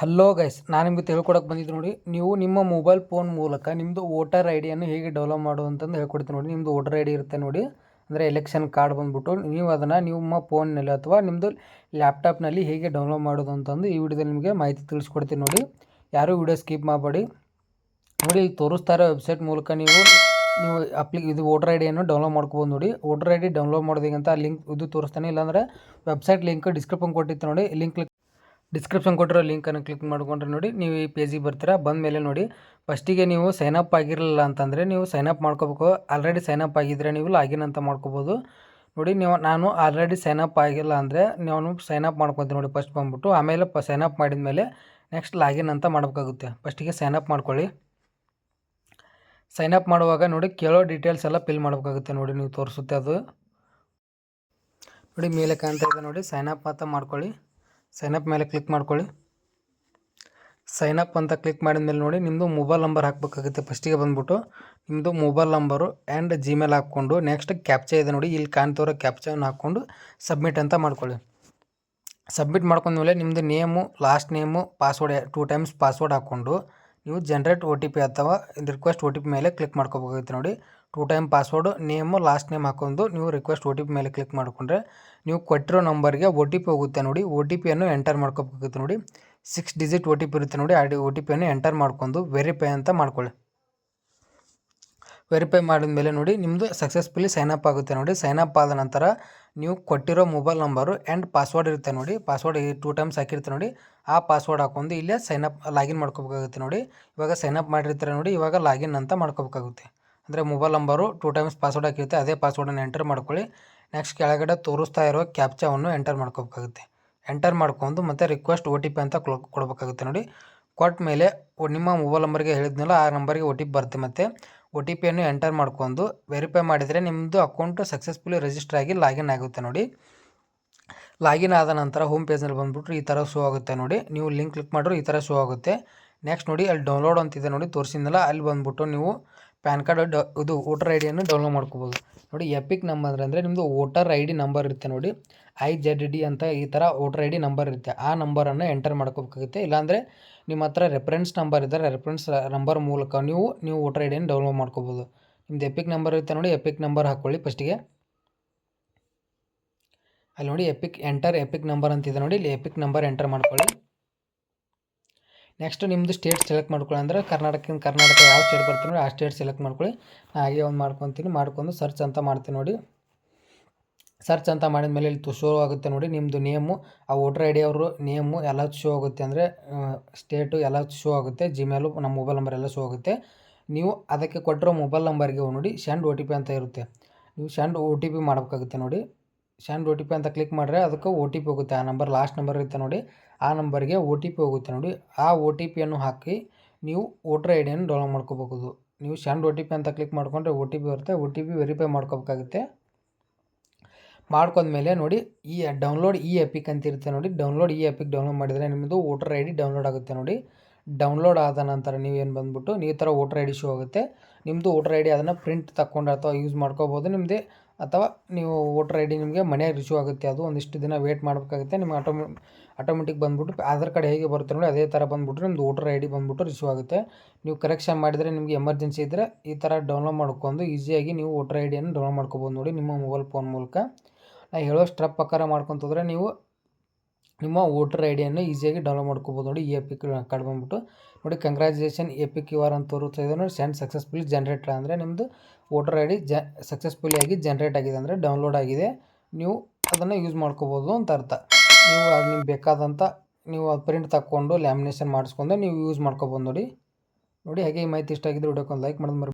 Hello guys ನಾನು ನಿಮಗೆ ತಿಳ್ಕೊಡಕ್ಕೆ ಬಂದಿದ್ದು ನೋಡಿ, ನೀವು ನಿಮ್ಮ ಮೊಬೈಲ್ ಫೋನ್ ಮೂಲಕ ನಿಮ್ಮದು ವೋಟರ್ ಐ ಡಿಯನ್ನು ಹೇಗೆ ಡೆವಲಪ್ ಮಾಡೋದು ಅಂತಂದು ಹೇಳ್ಕೊಡ್ತೀನಿ ನೋಡಿ. ನಿಮ್ಮದು ವೋಟರ್ ಐ ಡಿ ಇರುತ್ತೆ ನೋಡಿ. ಅಂದರೆ ಎಲೆಕ್ಷನ್ ಕಾರ್ಡ್ ಬಂದುಬಿಟ್ಟು ನೀವು ಅದನ್ನು ನಿಮ್ಮ ಫೋನ್ನಲ್ಲಿ ಅಥವಾ ನಿಮ್ಮದು ಲ್ಯಾಪ್ಟಾಪ್ನಲ್ಲಿ ಹೇಗೆ ಡೌನ್ಲೋಡ್ ಮಾಡೋದು ಅಂತಂದು ಈ ವಿಡಿಯೋದಲ್ಲಿ ನಿಮಗೆ ಮಾಹಿತಿ ತಿಳಿಸ್ಕೊಡ್ತೀನಿ ನೋಡಿ. ಯಾರೂ ವಿಡಿಯೋ ಸ್ಕಿಪ್ ಮಾಡಬೇಡಿ. ನೋಡಿ ಇಲ್ಲಿ ವೆಬ್ಸೈಟ್ ಮೂಲಕ ನೀವು ನೀವು ಅಪ್ಲಿ ಇದು ವೋಟರ್ ಐ ಡಿಯನ್ನು ಡೌನ್ಲೋಡ್ ಮಾಡ್ಕೋಬೋದು ನೋಡಿ. ವೋಟರ್ ಐ ಡಿ ಡೌನ್ಲೋಡ್ ಮಾಡೋದಿಗಂತ ಲಿಂಕ್ ಇದು ತೋರಿಸ್ತಾನೆ. ಇಲ್ಲಾಂದರೆ ವೆಬ್ಸೈಟ್ ಲಿಂಕ್ ಡಿಸ್ಕ್ರಿಪ್ಷನ್ ಕೊಟ್ಟಿತ್ತು ನೋಡಿ. ಲಿಂಕ್ ಡಿಸ್ಕ್ರಿಪ್ಷನ್ ಕೊಟ್ಟಿರೋ ಲಿಂಕನ್ನು ಕ್ಲಿಕ್ ಮಾಡ್ಕೊಂಡ್ರೆ ನೋಡಿ, ನೀವು ಈ ಪೇಜಿಗೆ ಬರ್ತೀರಾ. ಬಂದ ಮೇಲೆ ನೋಡಿ ಫಸ್ಟಿಗೆ ನೀವು ಸೈನ್ ಅಪ್ ಆಗಿರಲಿಲ್ಲ ಅಂತಂದರೆ ನೀವು ಸೈನ್ ಅಪ್ ಮಾಡ್ಕೋಬೇಕು. ಆಲ್ರೆಡಿ ಸೈನ್ ಅಪ್ ಆಗಿದ್ದರೆ ನೀವು ಲಾಗಿನ್ ಅಂತ ಮಾಡ್ಕೋಬೋದು. ನೋಡಿ, ನೀವು, ನಾನು ಆಲ್ರೆಡಿ ಸೈನ್ ಅಪ್ ಆಗಿಲ್ಲ ಅಂದರೆ ನೀವು ಸೈನ್ ಅಪ್ ಮಾಡ್ಕೊತೀನಿ ನೋಡಿ ಫಸ್ಟ್ ಬಂದ್ಬಿಟ್ಟು. ಆಮೇಲೆ ಸೈನ್ ಅಪ್ ಮಾಡಿದ ಮೇಲೆ ನೆಕ್ಸ್ಟ್ ಲಾಗಿನ್ ಅಂತ ಮಾಡಬೇಕಾಗುತ್ತೆ. ಫಸ್ಟಿಗೆ ಸೈನ್ ಅಪ್ ಮಾಡ್ಕೊಳ್ಳಿ. ಸೈನ್ ಅಪ್ ಮಾಡುವಾಗ ನೋಡಿ, ಕೇಳೋ ಡೀಟೇಲ್ಸ್ ಎಲ್ಲ ಫಿಲ್ ಮಾಡಬೇಕಾಗುತ್ತೆ ನೋಡಿ, ನೀವು ತೋರಿಸುತ್ತೆ ಅದು. ನೋಡಿ, ಮೇಲೆ ಕಾಣ್ತಾ ಇದೆ ನೋಡಿ ಸೈನ್ ಅಪ್ ಅಂತ ಮಾಡ್ಕೊಳ್ಳಿ. ಸೈನಪ್ ಮೇಲೆ ಕ್ಲಿಕ್ ಮಾಡ್ಕೊಳ್ಳಿ. ಸೈನಪ್ ಅಂತ ಕ್ಲಿಕ್ ಮಾಡಿದ ಮೇಲೆ ನೋಡಿ ನಿಮ್ಮದು ಮೊಬೈಲ್ ನಂಬರ್ ಹಾಕಬೇಕಾಗುತ್ತೆ. ಫಸ್ಟಿಗೆ ಬಂದುಬಿಟ್ಟು ನಿಮ್ಮದು ಮೊಬೈಲ್ ನಂಬರು ಆ್ಯಂಡ್ ಜಿಮೇಲ್ ಹಾಕ್ಕೊಂಡು ನೆಕ್ಸ್ಟ್ ಕ್ಯಾಪ್ಚಾ ಇದೆ ನೋಡಿ. ಇಲ್ಲಿ ಕಾಣ್ತಿರೋ ಕ್ಯಾಪ್ಚಾವನ್ನು ಹಾಕ್ಕೊಂಡು ಸಬ್ಮಿಟ್ ಅಂತ ಮಾಡ್ಕೊಳ್ಳಿ. ಸಬ್ಮಿಟ್ ಮಾಡ್ಕೊಂಡ್ಮೇಲೆ ನಿಮ್ಮದು name last name password two times password ಹಾಕ್ಕೊಂಡು ನೀವು ಜನ್ರೇಟ್ ಒ ಟಿ ಪಿ ಅಥವಾ ರಿಕ್ವೆಸ್ಟ್ ಒ ಟಿ ಪಿ ಮೇಲೆ ಕ್ಲಿಕ್ ಮಾಡ್ಕೋಬೇಕಾಗುತ್ತೆ ನೋಡಿ. Two time password name last name ಹಾಕೊಂಡು ನೀವು ರಿಕ್ವೆಸ್ಟ್ ಒ ಟಿ ಪಿ ಮೇಲೆ ಕ್ಲಿಕ್ ಮಾಡಿಕೊಂಡ್ರೆ ನೀವು ಕೊಟ್ಟಿರೋ ನಂಬರ್ಗೆ ಒ ಟಿ ಪಿ ಹೋಗುತ್ತೆ ನೋಡಿ. ಒ ಟಿ ಪಿಯನ್ನು ಎಂಟರ್ ಮಾಡ್ಕೋಬೇಕಾಗುತ್ತೆ ನೋಡಿ. Six digit O T P ಇರುತ್ತೆ ನೋಡಿ. ಆ ಡಿ ಒ ಟಿ ಪಿಯನ್ನು ಎಂಟರ್ ಮಾಡ್ಕೊಂಡು ವೆರಿಫೈ ಅಂತ ಮಾಡ್ಕೊಳ್ಳಿ. ವೆರಿಫೈ ಮಾಡಿದ ಮೇಲೆ ನೋಡಿ ನಿಮ್ಮದು ಸಕ್ಸಸ್ಫುಲಿ ಸೈನ್ ಅಪ್ ಆಗುತ್ತೆ ನೋಡಿ. ಸೈನ್ ಅಪ್ ಆದ ನಂತರ ನೀವು ಕೊಟ್ಟಿರೋ ಮೊಬೈಲ್ ನಂಬರು ಆ್ಯಂಡ್ ಪಾಸ್ವರ್ಡ್ ಇರುತ್ತೆ ನೋಡಿ. ಪಾಸ್ವರ್ಡ್ ಟೂ ಟೈಮ್ಸ್ ಹಾಕಿರ್ತೀವಿ ನೋಡಿ. ಆ ಪಾಸ್ವರ್ಡ್ ಹಾಕೊಂಡು ಇಲ್ಲೇ ಸೈನ್ ಅಪ್ ಲಾಗಿನ್ ಮಾಡ್ಕೋಬೇಕಾಗುತ್ತೆ ನೋಡಿ. ಇವಾಗ ಸೈನ್ ಅಪ್ ಮಾಡಿರ್ತಾರೆ ನೋಡಿ, ಇವಾಗ ಲಾಗಿನ್ ಅಂತ ಮಾಡ್ಕೋಬೇಕಾಗುತ್ತೆ. ಅಂದರೆ mobile number two times password ಹಾಕಿರುತ್ತೆ, ಅದೇ ಪಾಸ್ವರ್ಡನ್ನು ಎಂಟರ್ ಮಾಡ್ಕೊಳ್ಳಿ. ನೆಕ್ಸ್ಟ್ ಕೆಳಗಡೆ ತೋರಿಸ್ತಾ ಇರೋ ಕ್ಯಾಪ್ಚಾವನ್ನು ಎಂಟರ್ ಮಾಡ್ಕೋಬೇಕಾಗುತ್ತೆ. ಎಂಟರ್ ಮಾಡ್ಕೊಂಡು ಮತ್ತು ರಿಕ್ವೆಸ್ಟ್ ಒ ಟಿ ಪಿ ಅಂತ ಕೊಡಬೇಕಾಗುತ್ತೆ ನೋಡಿ. ಕೊಟ್ಟ ಮೇಲೆ ನಿಮ್ಮ ಮೊಬೈಲ್ ನಂಬರ್ಗೆ ಹೇಳಿದ್ನಲ್ಲ, ಆ ನಂಬರ್ಗೆ ಒ ಟಿ ಪಿ ಬರುತ್ತೆ ಮತ್ತು. ಒ ಟಿ ಪಿಯನ್ನು ಎಂಟರ್ ಮಾಡ್ಕೊಂಡು ವೆರಿಫೈ ಮಾಡಿದರೆ ನಿಮ್ಮದು ಅಕೌಂಟು ಸಕ್ಸಸ್ಫುಲಿ ರಿಜಿಸ್ಟರ್ ಆಗಿ ಲಾಗಿನ್ ಆಗುತ್ತೆ ನೋಡಿ. ಲಾಗಿನ್ ಆದ ನಂತರ ಹೋಮ್ ಪೇಜ್ನಲ್ಲಿ ಬಂದುಬಿಟ್ರು ಈ ಥರ ಶೋ ಆಗುತ್ತೆ ನೋಡಿ. ನೀವು ಲಿಂಕ್ ಕ್ಲಿಕ್ ಮಾಡಿದ್ರೆ ಈ ಥರ ಶೋ ಆಗುತ್ತೆ. ನೆಕ್ಸ್ಟ್ ನೋಡಿ, ಅಲ್ಲಿ ಡೌನ್ಲೋಡ್ ಅಂತಿದೆ ನೋಡಿ, ತೋರಿಸಿದ್ನಲ್ಲ, ಅಲ್ಲಿ ಬಂದುಬಿಟ್ಟು ನೀವು ಪ್ಯಾನ್ ಕಾರ್ಡ್ ಇದು ವೋಟರ್ ಐ ಡಿಯನ್ನು ಡೌನ್ಲೋಡ್ ಮಾಡ್ಕೋಬೋದು. ನೋಡಿ, ಎಪಿಕ್ ನಂಬರ್ ಅಂದರೆ ನಿಮ್ಮದು ವೋಟರ್ ಐ ಡಿ ನಂಬರ್ ಇರುತ್ತೆ ನೋಡಿ. ಐ ಜೆಡ್ ಡಿ ಅಂತ ಈ ಥರ ವೋಟರ್ ಐ ಡಿ ನಂಬರ್ ಇರುತ್ತೆ. ಆ ನಂಬರನ್ನು ಎಂಟರ್ ಮಾಡ್ಕೋಬೇಕಾಗುತ್ತೆ. ಇಲ್ಲಾಂದರೆ ನಿಮ್ಮ ಹತ್ರ ರೆಫರೆನ್ಸ್ ನಂಬರ್ ಇದ್ದರೆ ರೆಫರೆನ್ಸ್ ನಂಬರ್ ಮೂಲಕ ನೀವು ನೀವು ವೋಟರ್ ಐ ಡಿಯನ್ನು ಡೌನ್ಲೋಡ್ ಮಾಡ್ಕೋಬೋದು. ನಿಮ್ಮದು ಎಪಿಕ್ ನಂಬರ್ ಇರುತ್ತೆ ನೋಡಿ. ಎಪಿಕ್ ನಂಬರ್ ಹಾಕ್ಕೊಳ್ಳಿ ಫಸ್ಟಿಗೆ ಅಲ್ಲಿ ನೋಡಿ, ಎಪಿಕ್, ಎಂಟರ್ ಎಪಿಕ್ ನಂಬರ್ ಅಂತಿದೆ ನೋಡಿ. ಇಲ್ಲಿ ಎಪಿಕ್ ನಂಬರ್ ಎಂಟರ್ ಮಾಡ್ಕೊಳ್ಳಿ. ನೆಕ್ಸ್ಟ್ ನಿಮ್ಮದು ಸ್ಟೇಟ್ ಸೆಲೆಕ್ಟ್ ಮಾಡ್ಕೊಳ್ಳಿ ಅಂದರೆ ಕರ್ನಾಟಕ ಕರ್ನಾಟಕ ಯಾವ ಸ್ಟೇಟ್ ಬರ್ತೀನಿ ನೋಡಿ ಆ ಸ್ಟೇಟ್ ಸೆಲೆಕ್ಟ್ ಮಾಡ್ಕೊಳ್ಳಿ. ಹಾಗೆ ಒಂದು ಮಾಡ್ಕೊತೀನಿ, ಮಾಡ್ಕೊಂಡು ಸರ್ಚ್ ಅಂತ ಮಾಡ್ತೀನಿ ನೋಡಿ. ಸರ್ಚ್ ಅಂತ ಮಾಡಿದ ಮೇಲೆ ಇಲ್ಲಿ ಶೋ ಆಗುತ್ತೆ ನೋಡಿ ನಿಮ್ಮದು ನೇಮು ಆ ವೋಟರ್ ಐ ಡಿ ಅವರು ನೇಮು ಎಲ್ಲ ಶೋ ಆಗುತ್ತೆ ಅಂದರೆ ಸ್ಟೇಟು ಎಲ್ಲ ಶೋ ಆಗುತ್ತೆ ಜಿಮೇಲು ನಮ್ಮ ಮೊಬೈಲ್ ನಂಬರ್ ಎಲ್ಲ ಶೋ ಆಗುತ್ತೆ. ನೀವು ಅದಕ್ಕೆ ಕೊಟ್ಟಿರೋ ಮೊಬೈಲ್ ನಂಬರ್ಗೆ ನೋಡಿ ಸೆಂಡ್ ಒ ಅಂತ ಇರುತ್ತೆ. ನೀವು ಸೆಂಡ್ ಒ ಟಿ ಮಾಡಬೇಕಾಗುತ್ತೆ ನೋಡಿ. ಶೆಂಡ್ ಒ ಟಿ ಪಿ ಅಂತ ಕ್ಲಿಕ್ ಮಾಡಿದ್ರೆ ಅದಕ್ಕೆ ಒ ಟಿ ಪಿ ಹೋಗುತ್ತೆ. ಆ ನಂಬರ್ ಲಾಸ್ಟ್ ನಂಬರ್ ಇರುತ್ತೆ ನೋಡಿ. ಆ ನಂಬರ್ಗೆ ಒ ಟಿ ಪಿ ಹೋಗುತ್ತೆ ನೋಡಿ. ಆ ಒ ಟಿ ಪಿಯನ್ನು ಹಾಕಿ ನೀವು ವೋಟ್ರ್ ಐ ಡಿಯನ್ನು ಡೌನ್ಲೋಡ್ ಮಾಡ್ಕೋಬಹುದು ನೀವು ಸೆಂಡ್ ಒ ಟಿ ಪಿ ಅಂತ ಕ್ಲಿಕ್ ಮಾಡಿಕೊಂಡ್ರೆ ಒ ಟಿ ಪಿ ಬರುತ್ತೆ. ಒ ಟಿ ಪಿ ವೆರಿಫೈ ಮಾಡ್ಕೋಬೇಕಾಗುತ್ತೆ ಮಾಡ್ಕೊಂಡ್ಮೇಲೆ ನೋಡಿ, ಈ ಡೌನ್ಲೋಡ್ ಈ ಎಪಿಕ್ ಅಂತ ಇರುತ್ತೆ ನೋಡಿ. ಡೌನ್ಲೋಡ್ ಈ ಎಪಿಕ್ ಡೌನ್ಲೋಡ್ ಮಾಡಿದರೆ ನಿಮ್ಮದು ವೋಟರ್ ಐ ಡಿ ಡೌನ್ಲೋಡ್ ಆಗುತ್ತೆ ನೋಡಿ. ಡೌನ್ಲೋಡ್ ಆದ ನಂತರ ನೀವೇನು ಬಂದುಬಿಟ್ಟು, ನೀವು ಥರ ವೋಟರ್ ಐ ಡಿ ಶೋ ಆಗುತ್ತೆ. ನಿಮ್ಮದು ವೋಟರ್ ಐ ಡಿ ಅದನ್ನು ಪ್ರಿಂಟ್ ತಗೊಂಡು ಅಥವಾ ಯೂಸ್ ಮಾಡ್ಕೋಬೋದು ನಿಮ್ಮದೇ ಅಥವಾ ನೀವು ವೋಟರ್ ಐ ಡಿ ನಿಮಗೆ ಮನೆಯಾಗ ರಿಸೀವ್ ಆಗುತ್ತೆ, ಅದು ಒಂದಿಷ್ಟು ದಿನ ವೇಟ್ ಮಾಡಬೇಕಾಗುತ್ತೆ, ನಿಮ್ಗೆ ಆಟೋಮೆ ಆಟೋಮೆಟಿಕ್ ಬಂದುಬಿಟ್ಟು ಆಧಾರ್ ಕಾರ್ಡ್ ಹೇಗೆ ಬರುತ್ತೆ ನೋಡಿ ಅದೇ ಥರ ಬಂದುಬಿಟ್ರೆ ನಿಮ್ಮದು ವೋಟರ್ ಐ ಡಿ ಬಂದುಬಿಟ್ಟು ರಿಸೀವ್ ಆಗುತ್ತೆ. ನೀವು ಕರೆಕ್ಷನ್ ಮಾಡಿದರೆ ನಿಮಗೆ ಎಮರ್ಜೆನ್ಸಿ ಇದ್ದರೆ ಈ ಥರ ಡೌನ್ಲೋಡ್ ಮಾಡ್ಕೊಂಡು ಈಸಿಯಾಗಿ ನೀವು ವೋಟರ್ ಐ ಡಿಯನ್ನು ಡೌನ್ಲೋಡ್ ಮಾಡ್ಕೊಬೋದು ನೋಡಿ ನಿಮ್ಮ ಮೊಬೈಲ್ ಫೋನ್ ಮೂಲಕ. ನಾ ಹೇಳೋ ಸ್ಟ್ರಪ್ ಪ್ರಕಾರ ಮಾಡ್ಕೊತಂದ್ರೆ ನೀವು ನಿಮ್ಮ ವೋಟರ್ ಐ ಡಿಯನ್ನು ಈಸಿಯಾಗಿ ಡೌನ್ಲೋಡ್ ಮಾಡ್ಕೋಬೋದು ನೋಡಿ ಈ ಎಪಿಕ್ ಕಾರ್ಡ್ ಬಂದ್ಬಿಟ್ಟು. ನೋಡಿ ಕಂಗ್ರ್ಯಾಚುಲೇಷನ್ ಎ ಕ್ಯೂ ಆರ್ ಅಂತ ತೋರಿಸ್ತಾ ಇದೆ ನೋಡಿ. ಸೆಂಡ್ ಸಕ್ಸಸ್ಫುಲಿ ಜನ್ರೇಟ್ ಅಂದರೆ ನಿಮ್ಮದು ವೋಟರ್ ಐ ಡಿ ಜ ಸಕ್ಸಸ್ಫುಲಿ ಆಗಿ ಜನ್ರೇಟ್ ಆಗಿದೆ ಅಂದರೆ ಡೌನ್ಲೋಡ್ ಆಗಿದೆ. ನೀವು ಅದನ್ನು ಯೂಸ್ ಮಾಡ್ಕೋಬೋದು ಅಂತ ಅರ್ಥ. ನೀವು ಅದು ನಿಮ್ಗೆ ಬೇಕಾದಂಥ ನೀವು ಅದು ಪ್ರಿಂಟ್ ತಗೊಂಡು ಲ್ಯಾಮಿನೇಷನ್ ಮಾಡಿಸ್ಕೊಂಡು ನೀವು ಯೂಸ್ ಮಾಡ್ಕೋಬೋದು ನೋಡಿ. ನೋಡಿ, ಹಾಗೆ ಈ ಮಾಹಿತಿ ಇಷ್ಟ ಆಗಿದ್ರೆ ವಿಡಿಯೋಕ್ಕೊಂದು ಲೈಕ್ ಮಾಡೋದು